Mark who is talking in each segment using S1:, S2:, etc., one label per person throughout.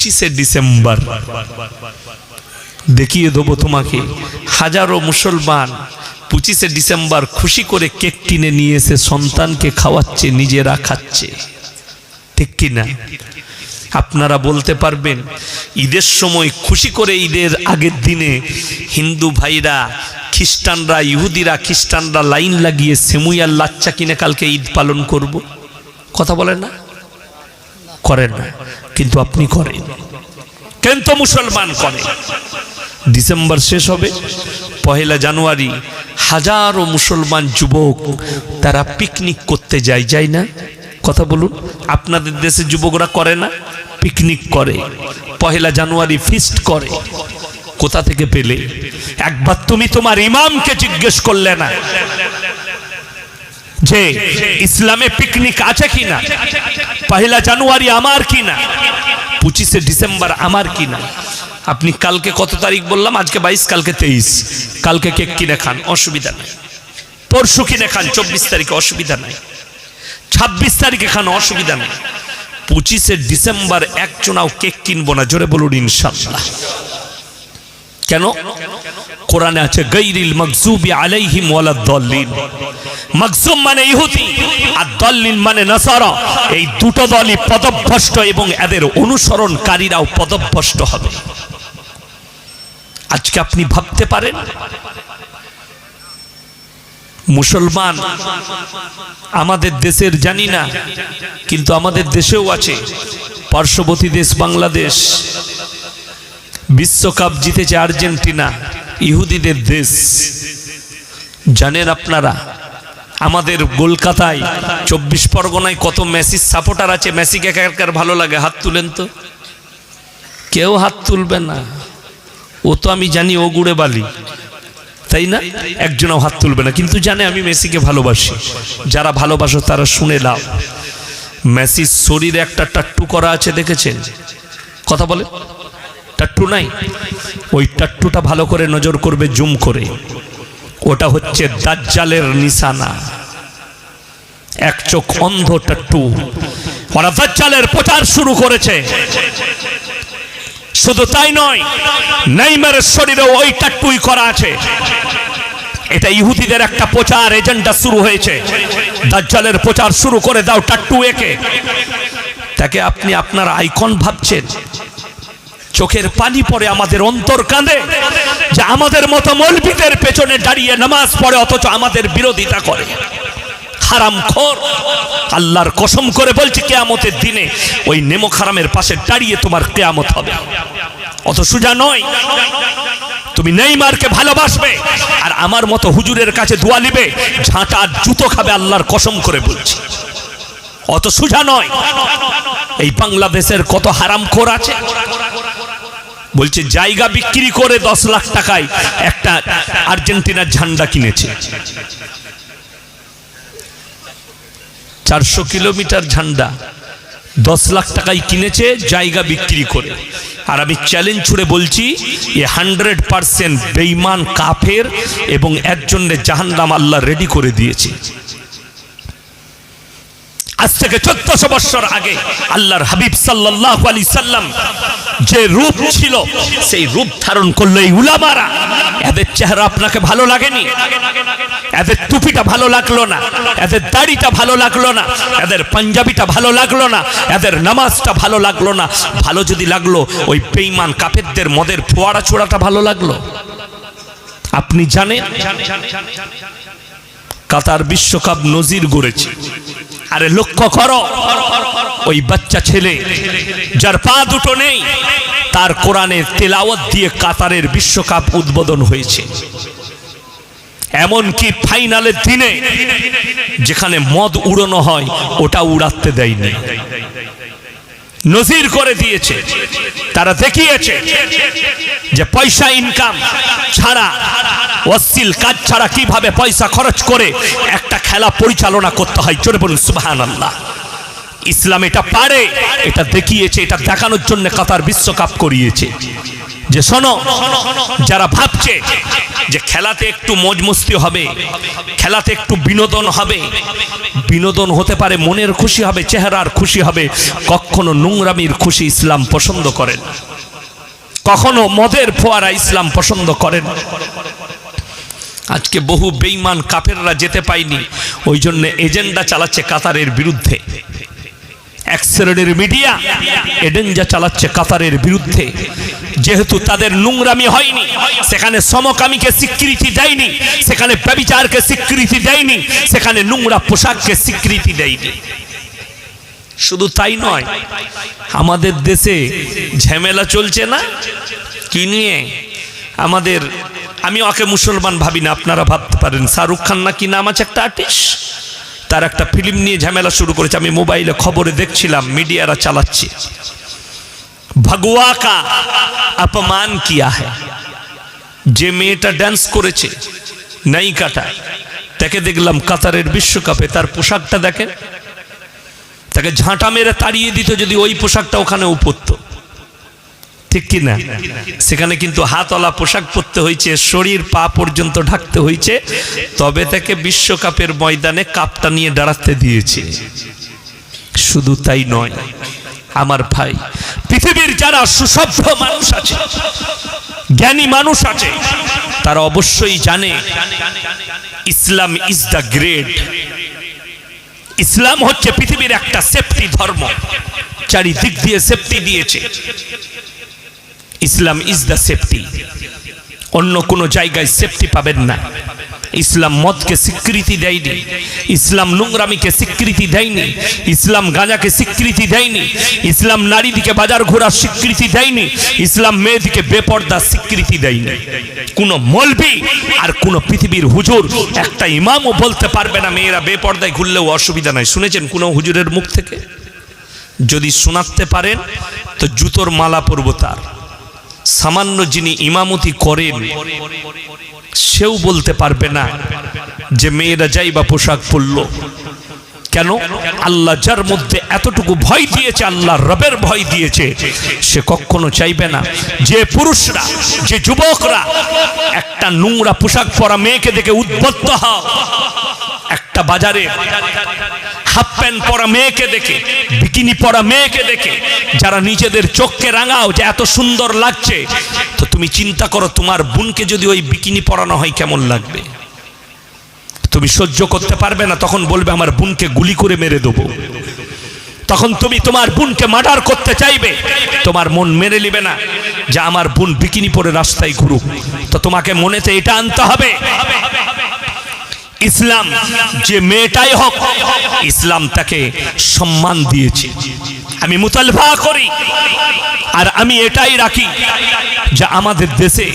S1: পঁচিশে ডিসেম্বর। দেখিয়ে দেবো তোমাকে, হাজারো মুসলমান পঁচিশে ডিসেম্বর খুশি করে কেক কিনে নিয়ে এসে সন্তানকে খাওয়াচ্ছে, নিজেরা খাচ্ছে। ঠিক কিনা? আপনারা বলতে পারবেন, ঈদের সময় খুশি করে ঈদের আগের দিনে হিন্দু ভাইরা, খ্রিস্টানরা, ইহুদিরা, খ্রিস্টানরা লাইন লাগিয়ে সেমুইয়ার লাচ্চা কিনে কালকে ঈদ পালন করব। কথা বলে না? করেন না। কিন্তু আপনি করেন। কিন্তু মুসলমান করে ডিসেম্বর শেষ হবে। পহেলা জানুয়ারি হাজারো মুসলমান যুবক তারা পিকনিক করতে যায় যায় না। কথা বলুন, আপনাদের দেশে যুবকরা করে না? পিকনিক করে। পহেলা জানুয়ারি ফিস্ট করে। কোথা থেকে পেলে? একবার তুমি তোমার ইমামকে জিজ্ঞেস করলে না। যে ইসলামে পিকনিক আছে কিনা? পহেলা জানুয়ারি আমার কিনা? পঁচিশে ডিসেম্বর আমার কিনা? আপনি কালকে কত তারিখ বললাম? আজকে বাইশ, কালকে তেইশ। কালকে কেক কিনে খান, অসুবিধা নেই। পরশু কিনে খান, চব্বিশ তারিখে অসুবিধা নাই। ছাব্বিশ তারিখে খান, অসুবিধা নেই। পঁচিশে ডিসেম্বর এক একজনাও কেক কিনবো না, জোরে বলুন ইনশাল্লাহ। কেন? কোরআনে আছে, গৈরিল মকজুবি আলাইহিম ওয়ালা দল্লিন। মকজুম মানে ইহুদি, আর দল্লিন মানে নাসারা। এই দুটো দলই পদভ্রষ্ট এবং এদের অনুসরণকারীরাও পদভ্রষ্ট হবে। আজকে আপনি ভাবতে পারেন, মুসলমান আমাদের দেশের জানি না, কিন্তু আমাদের দেশেও আছে। পার্শ্ববর্তী দেশ বাংলাদেশ বিশ্বকাপ জিতেছে আর্জেন্টিনা, ইহুদিদের দেশ। জানেন আপনারা, আমাদের কলকাতায় চব্বিশ পরগনায় কত মেসির সাপোর্টার আছে? মেসিকে একার ভালো লাগে? হাত তুলেন তো। কেউ হাত তুলবে না। ও তো আমি জানি ও গুড়ে বালি। তাই না? একজনও হাত তুলবে না। কিন্তু জানে আমি মেসিকে ভালোবাসি। যারা ভালোবাসো তারা শুনে লাও। মেসির শরীরে একটা টাট্টু করা আছে, দেখেছেন? কথা বলে? টাট্টু নাই? ওই টাট্টুটা ভালো করে নজর করবে, জুম করে। ওটা হচ্ছে দাজ্জালের নিশানা। এক চোখ অন্ধ টাট্টু ওরা দাজ্জালের প্রচার শুরু করেছে। শুধু তাই নয়, নেইমারের শরীরে ওই টাট্টুই করা আছে। এটা ইহুদিদের একটা প্রচার এজেন্ডা শুরু হয়েছে। দাজ্জালের প্রচার শুরু করে দাও টাট্টু একে। তাকে আপনি আপনার আইকন ভাবছেন? চোখের পানি পড়ে আমাদের অন্তর কাঁদে। যে আমাদের মতো মলবিদের পেছনে দাঁড়িয়ে নামাজ পড়ে অথচ আমাদের বিরোধিতা করে। হারাম খোর। আল্লাহর কসম করে বলছি, কেয়ামতের দিনে ওই নেমো খারামের পাশে দাঁড়িয়ে তোমার কেয়ামত হবে। অত সুজা নয়, তুমি নেইমারকে ভালোবাসবে আর আমার মতো হুজুরের কাছে দোয়া নিবে, ঝাঁটা আর জুতো খাবে আল্লাহর কসম করে বলছি। অত সুজা নয়, এই বাংলাদেশের কত হারাম খোর আছে? বলছে, জায়গা বিক্রি করে দশ লাখ টাকায় একটা আর্জেন্টিনার ঝান্ডা কিনেছে। চারশো কিলোমিটার ঝান্ডা, দশ লাখ টাকায় কিনেছে, জায়গা বিক্রি করে। আর আমি চ্যালেঞ্জ ছুড়ে বলছি, এ হান্ড্রেড পারসেন্ট বেইমান কাফের এবং একজনের জাহান্নাম আল্লাহ রেডি করে দিয়েছে। আজ থেকে চোদ্দশো বৎসর আগে আল্লাহর হাবিব সাল্লাহ আলী সাল্লাম যে রূপ ছিল, সেই রূপ ধারণ করল এই উলামারা। এদের চেহারা আপনাকে ভালো লাগেনি? এদের টুপিটা ভালো লাগল না? এদের দাড়িটা ভালো লাগল না? এদের পাঞ্জাবিটা ভালো লাগল না? এদের নামাজটা ভালো লাগল না? ভালো যদি লাগল, ওই বেইমান কাফেরদের মদের ফোয়ারা ছোড়াটা ভালো লাগল? আপনি জানেন? কাতার বিশ্বকাপ নজির গড়েছে। আরে লক্ষ্য করো, ওই বাচ্চা ছেলে যার পা দুটো নেই, তার কোরআনের তেলাওয়াত দিয়ে কাতারের বিশ্বকাপ উদ্বোধন হয়েছে। এমনকি ফাইনালের দিনে যেখানে মদ উড়ানো হয়, ওটা উড়াতে দেয়নি। নজির করে দিয়েছে। তারা দেখিয়েছে যে পয়সা ইনকাম ছাড়া, অশ্লীল কাজ ছাড়া কীভাবে পয়সা খরচ করে একটা খেলা পরিচালনা করতে হয়? চলে বলুন সুবাহান আল্লাহ ইসলাম এটা পারে, এটা দেখিয়েছে, এটা দেখানোর জন্য কাতার বিশ্বকাপ করিয়েছে। যে শোনো, যারা ভাবছে যে খেলাতে একটু মজ মস্তি হবে, খেলাতে একটু বিনোদন হবে, বিনোদন হতে পারে মনের খুশি হবে, চেহারার খুশি হবে, কখনো নোংরামির খুশি ইসলাম পছন্দ করেন। কখনো মদের ফোয়ারা ইসলাম পছন্দ করেন। আজকে বহু বেইমান কাফেররা যেতে পায়নি, ওই জন্য এজেন্ডা চালাচ্ছে কাতারের বিরুদ্ধে। এক মিডিয়া এডেঞ্জা চালাচ্ছে কাতারের বিরুদ্ধে। যেহেতু তাদের নোংরামি হয়নি, সেখানে সমকামীকে স্বীকৃতি দেয়নি, সেখানে ব্যবিচারকে স্বীকৃতি দেয়নি, সেখানে নোংরা পোশাককে স্বীকৃতি দেয়নি। শুধু তাই নয়, আমাদের দেশে ঝামেলা চলছে না? কি নিয়ে? আমাদের, আমি ওকে মুসলমান ভাবি না, আপনারা ভাবতে পারেন। শাহরুখ খান না কি নাম আছে একটা আর্টিস্ট তার একটা ফিল্ম নিয়ে ঝামেলা শুরু করেছে, আমি মোবাইলে খবরে দেখছিলাম, মিডিয়ারা চালাচ্ছে। ভগওয়া কা অপমান কিয়া হ্যায় যে মেয়েটা ড্যান্স করেছে নায়িকাটা তাকে দেখলাম কাতারের বিশ্বকাপে তার পোশাকটা দেখেন তাকে ঝাঁটা মেরে তাড়িয়ে দিত যদি ওই পোশাকটা ওখানে উপরত ঠিক কি না সেখানে কিন্তু হাতওয়ালা পোশাক পরতে হয়েছে শরীর পা পর্যন্ত ঢাকতে হয়েছে তবে তাকে বিশ্বকাপের ময়দানে কাপটা নিয়ে দাঁড়াতে দিয়েছে শুধু তাই নয় আমার ভাই। পৃথিবীর যারা সুসভ্য মানুষ আছে, জ্ঞানী মানুষ আছে, তারা অবশ্যই জানে Islam is the great Islam হচ্ছে পৃথিবীর একটা সেফটি ধর্ম, চারিদিক দিয়ে সেফটি দিয়েছে। ইসলাম ইজ দ্য সেফটি অন্য কোনো জায়গায় সেফটি পাবেন না। ইসলাম মদকে স্বীকৃতি দেয়নি, ইসলাম নোংরামিকে স্বীকৃতি দেয়নি, ইসলাম গাঁজাকে স্বীকৃতি দেয়নি, ইসলাম নারীদিকে বাজার ঘোরার স্বীকৃতি দেয়নি, ইসলাম মেয়েদিকে বেপর্দা স্বীকৃতি দেয়নি। কোনো মলবি আর কোনো পৃথিবীর হুজুর, একটা ইমামও বলতে পারবে না মেয়েরা বেপর্দায় ঘুরলেও অসুবিধা নাই। শুনেছেন কোনো হুজুরের মুখ থেকে? যদি শোনাতে পারেন, তো জুতোর মালা পরব তার। সামান্য যিনি ইমামতি করেন সেও বলতে পারবে না যে মেয়েরা যাই বা পোশাক পরল। কেন? আল্লাহ যার মধ্যে এতটুকু ভয় দিয়েছে, আল্লাহ রবের ভয় দিয়েছে, সে কখনো চাইবে না। যে পুরুষরা, যে যুবকরা, একটা নোংরা পোশাক পরা মেয়েকে দেখে উদ্বত্ত হও। একটা বাজারে হাফ প্যান্ট পরা মেয়েকে দেখে, বিকিনি পরা মেয়েকে দেখে, যারা নিজেদের চোখকে রাঙাও যে এত সুন্দর লাগছে, তো তুমি চিন্তা করো তোমার বোনকে যদি ওই বিকিনি পরানো হয় কেমন লাগবে? তুমি সহ্য করতে পারবে না, তখন বলবে আমার বোনকে গুলি করে মেরে দেবো। তখন তুমি তোমার বোনকে মার্ডার করতে চাইবে, তোমার মন মেনে নিবে না যে আমার বোন বিকিনি পরে রাস্তায় ঘুরুক। তো তোমাকে মনেতে এটা আনতে হবে। ইসলাম যে মেয়েটাই হোক, ইসলাম তাকে সম্মান দিয়েছে। আমি মুতালফা করি আর আমি এটাই রাখি যে আমাদের দেশে,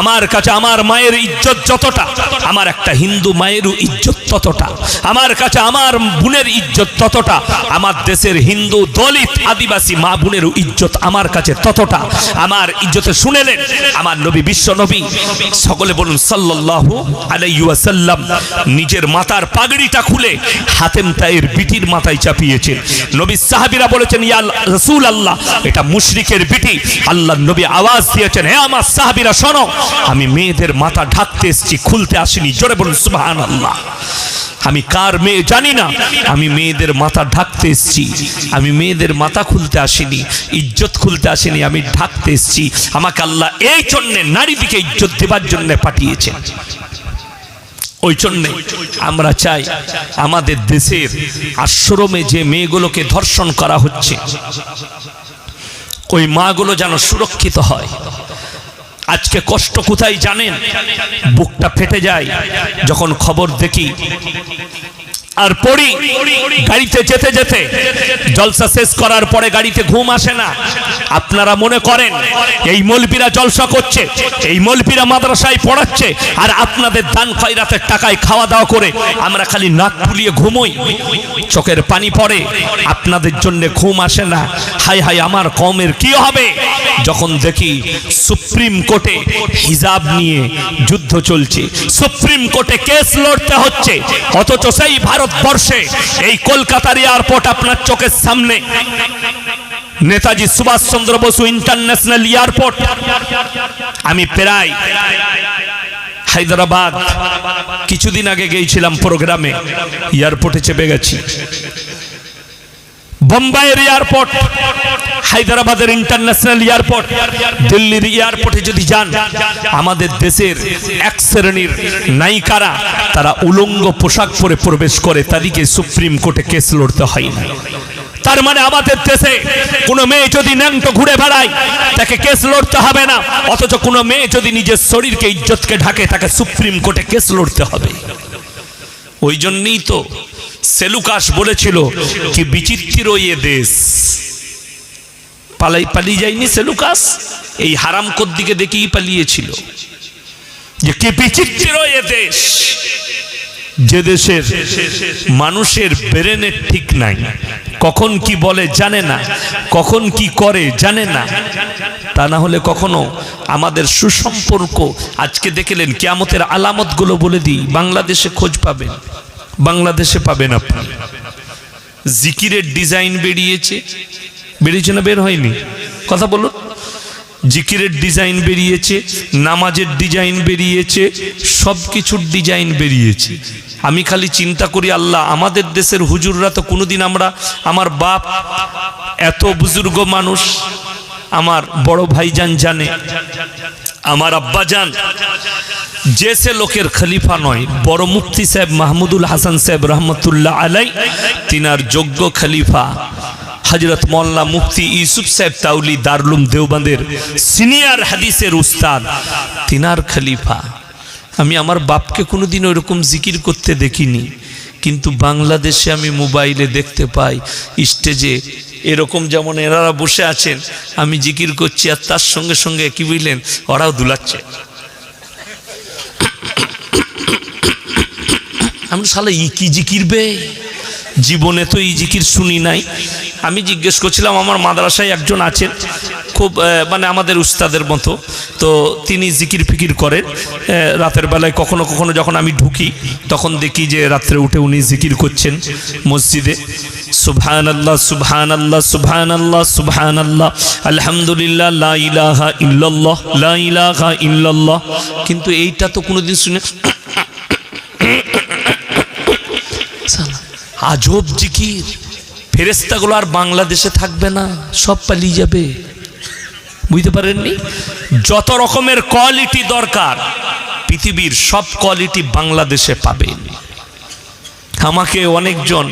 S1: আমার কাছে, আমার মায়ের ইজ্জত যতটা, আমার একটা হিন্দু মায়েরও ইজ্জত ততটা। আমার কাছে আমার বোনের ইজ্জত ততটা। আমার দেশের হিন্দু দলিত আদিবাসী মা বোনের ইজ্জত আমার কাছে ততটা। আমার ইজ্জতে শুনেলেন আমার নবী, বিশ্ব নবী। সকলে বলুন, সাল্লাল্লাহু আলাইহি ওয়াসাল্লাম নিজের মাথার পাগড়িটা খুলে হাতেম তাইয়ের বিটির মাথায় চাপিয়েছেন। নবী সাহাবীরা বলেছেন, ইয়া রাসূল আল্লাহ এটা মুশরিকের বিটি। আল্লাহ নবী আওয়াজ দিয়েছেন, হে আমার সাহাবীরা, শোনো, আমি মেয়েদের মাথা ঢাকতে এসেছি, খুলতে আসিনি। জোরে বলুন, সুবহানাল্লাহ। আমি কার মেয়ে জানি না। আমি মেয়েদের মাথা ঢাকতে এসেছি। আমি মেয়েদের মাথা খুলতে আসিনি, ইজ্জত খুলতে আসিনি, আমি ঢাকতে এসেছি। আমাকে আল্লাহ এই জন্যে নারীদিকে ইজ্জত দেবার জন্য পাঠিয়েছেন। ওই জন্যে আমরা চাই আমাদের দেশের আশ্রমে যে মেয়েগুলোকে ধর্ষণ করা হচ্ছে, ওই মাগুলো যেন সুরক্ষিত হয়। আজকে কষ্ট কোথায় জানেন? বুকটা ফেটে যায়। যখন খবর দেখি আর পড়ি, গাড়িতে যেতে যেতে, জলসা শেষ করার পরে গাড়িতে ঘুম আসে না। আপনারা মনে করেন, এই মলপিরা জলসা করছে, এই মলপিরা মাদ্রাসায় পড়াচ্ছে, আর আপনাদের দান খয়রাতের টাকায় খাওয়া দাওয়া করে আমরা খালি নাক ফুলিয়ে ঘুমোই। চোখের পানি পড়ে, আপনাদের জন্য ঘুম আসে না। হাই হাই আমার কমের কি হবে? যখন দেখি সুপ্রিম কোর্টে হিজাব নিয়ে যুদ্ধ চলছে, সুপ্রিম কোর্টে কেস লড়তে হচ্ছে, অথচ সেই ভারতবর্ষে এই কলকাতার এয়ারপোর্ট আপনার চোখের সামনে। Netaji Subhas Chandra Bose international airport. আমি প্রায় হায়দ্রাবাদ কিছুদিন আগে গিয়েছিলাম প্রোগ্রামে। এয়ারপোর্টে চেপে গেছি। বোম্বাইয়ের এয়ারপোর্ট, হায়দ্রাবাদের ইন্টারন্যাশনাল এয়ারপোর্ট, দিল্লির এয়ারপোর্টে যদি যান, আমাদের দেশের এক শ্রেণির নায়িকারা তারা উলঙ্গ পোশাক পরে প্রবেশ করে তাদেরকে সুপ্রিম কোর্টে কেস লড়তে হয় না। তার মানে আমাদের দেশে কোনো মেয়ে যদি ন্যাংটো ঘুরে বেড়ায়, তাকে কেস লড়তে হবে না, অথচ কোনো মেয়ে যদি নিজের শরীরকে ইজ্জতকে ঢাকে, তাকে সুপ্রিম কোর্টে কেস লড়তে হবে। ওই জন্যই তো সেলুকাস বলেছিল কি বিচিত্র এ দেশ। পালাই পালিয়ে যায়নি সেলুকাস? এই হারাম দিকে দেখেই পালিয়েছিল। যে কি বিচিত্র এ দেশ? যে দেশের মানুষের ব্রেনের ঠিক নাই। কখন কি বলে জানে না, কখন কি করে জানে না। তা না হলে কখনো আমাদের সুসম্পর্ক আজকে দেখলেন কেয়ামতের আলামতগুলো বলে দিই, বাংলাদেশে খোঁজ পাবেন। বাংলাদেশে পাবেন আপনি। জিকিরের ডিজাইন বেরিয়েছে। বেরিয়েছে না বের হয়নি? কথা বলুন জিকিরের ডিজাইন বেরিয়েছে, নামাজের ডিজাইন বেরিয়েছে সব কিছুর ডিজাইন বেরিয়েছে। আমি খালি চিন্তা করি, আল্লাহ আমাদের দেশের হুজুররা তো কোনোদিন আমরা আমার বাপ এত বুজুর্গ মানুষ, আমার বড় ভাইজান জানে, আমার আব্বা জান যে সে লোকের খলিফা নয়, বড় মুফতি সাহেব মাহমুদুল হাসান সাহেব রহমতুল্লাহ আলাই, তিনার যোগ্য খলিফা হজরত মোল্লা মুফতি ইউসুফ সাহেব তাউলি দারুলুম দেওবন্দের সিনিয়র হাদিসের উস্তাদ, তিনার খলিফা। আমি আমার বাপকে কোনোদিন ওইরকম জিকির করতে দেখিনি, কিন্তু বাংলাদেশে আমি মোবাইলে দেখতে পাই, স্টেজে এরকম যেমন এনারা বসে আছেন, আমি জিকির করছি আর তার সঙ্গে সঙ্গে কি বুঝলেন, ওরাও দুলাচ্ছে। আমি শালা, ই কি জিকির বে? জীবনে তো এই জিকির শুনি নাই। আমি জিজ্ঞেস করছিলাম, আমার মাদ্রাসায় একজন আছেন, খুব মানে আমাদের উস্তাদের মতো, তো তিনি জিকির ফিকির করেন। রাতের বেলায় কখনো কখনো যখন আমি ঢুকি, তখন দেখি যে রাত্রে উঠে উনি জিকির করছেন মসজিদে। সুবহান আল্লাহ সুবহান আল্লাহ সুবহান আল্লাহ সুবহান আল্লাহ আলহামদুলিল্লাহ, লা ইলাহা ইল্লাল্লাহ, লা ইলাহা ইল্লাল্লাহ। কিন্তু এইটা তো কোনোদিন শুনে আজব জিকির ফেরেস্তাগুলো আর বাংলাদেশে থাকবে না? সব পালিয়ে যাবে। বুঝতে পারেননি? যত রকমের কোয়ালিটি দরকার, পৃথিবীর সব কোয়ালিটি বাংলাদেশে পাবে আমাকে অনেকজন